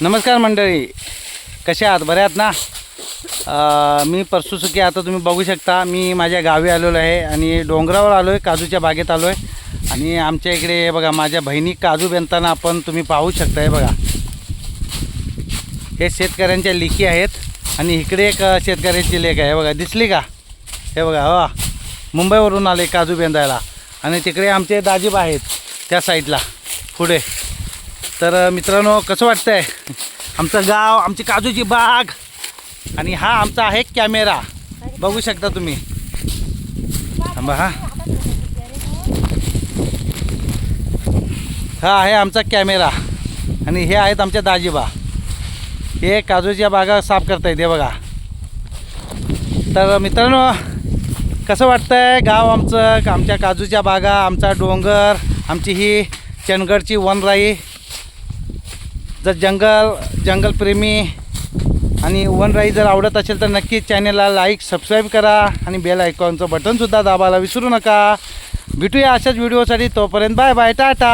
नमस्कार मंडळी. कसे आहात? बरे आहात ना? मी परसुसुखी आता तुम्ही बघू शकता मी माझ्या गावी आलेलो आहे आणि डोंगरावर आलो आहे काजूच्या बागेत आलो आहे आणि आमच्या इकडे हे बघा माझ्या बहिणी काजू बेनताना आपण तुम्ही पाहू शकता हे बघा. हे शेतकऱ्यांच्या लेखी आहेत आणि इकडे एक शेतकऱ्याची लेख आहे. हे बघा दिसली का? हे बघा हो. मुंबईवरून आले काजू बेंदायला. आणि तिकडे आमचे दाजीबा आहेत त्या साईडला. पुढे. तर मित्रांनो कसं वाटतंय? आमचं गाव आमची काजूची बाग आणि हा आमचा आहे कॅमेरा. बघू शकता तुम्ही. थांबा हा. हा आहे आमचा कॅमेरा आणि हे आहेत आमच्या दाजीबा. हे काजूच्या बागा साफ करता येते बघा. तर मित्रांनो कसं वाटतंय? गाव आमचं आमच्या काजूच्या बागा आमचा डोंगर आमची ही चंदगडची वनराई जर जंगल जंगलप्रेमी आणि वन राई जर आवडत असेल तर नक्कीच चॅनेलला लाईक सबस्क्राईब करा आणि बेल आयकॉनचं बटनसुद्धा दाबायला विसरू नका. भेटूया अशाच व्हिडिओसाठी तोपर्यंत बाय बाय टाटा!